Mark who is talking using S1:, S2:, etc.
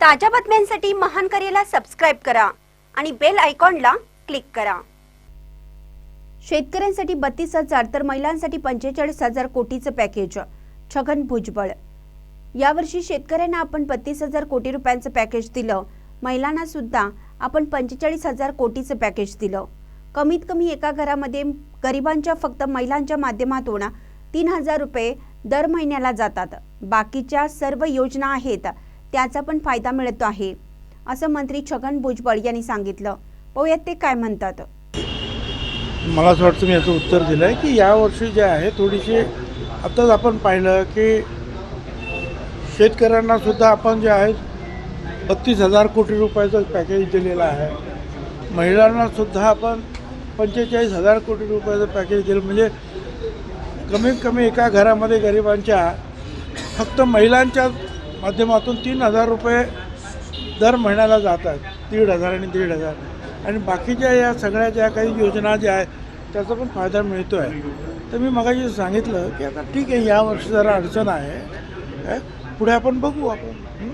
S1: ताज्या बातम्यांसाठी महान करेला सबस्क्राईब करा आणि बेल आयकॉनला क्लिक करा. शेतकऱ्यांसाठी बत्तीस हजार तर महिलांसाठी पंचेचाळीस हजार कोटीचं पॅकेज छगन भुजबळ. यावर्षी शेतकऱ्यांना आपण बत्तीस हजार कोटी रुपयांचं पॅकेज दिलं. महिलांना सुद्धा आपण पंचेचाळीस हजार कोटीचं पॅकेज दिलं. कमीत कमी एका घरामध्ये गरिबांच्या फक्त महिलांच्या माध्यमातून तीन हजार रुपये दर महिन्याला जातात. बाकीच्या सर्व योजना आहेत. त्याचा पण फायदा मिळतो आहे. असं मंत्री छगन भुजबळ यांनी सांगितलं. पाहूयात ते काय म्हणतात.
S2: मला असं वाटतं मी याचं उत्तर दिलं आहे की यावर्षी जे आहे थोडीशी आत्ताच आपण पाहिलं की शेतकऱ्यांना सुद्धा आपण जे आहे बत्तीस हजार कोटी रुपयाचं पॅकेज दिलेलं आहे. महिलांना सुद्धा आपण पंचेचाळीस हजार कोटी रुपयाचं पॅकेज दिलं. म्हणजे कमीत कमी एका घरामध्ये गरिबांच्या फक्त महिलांच्या माध्यमातून तीन हजार रुपये दर महिन्याला जातात दीड हजार आणि दीड हजार. आणि बाकीच्या या सगळ्या ज्या काही योजना ज्या आहेत त्याचा पण फायदा मिळतो आहे तर मी मगाशी सांगितलं की आता ठीक आहे यावर्षी जरा अडचण आहे. पुढे आपण बघू आपण.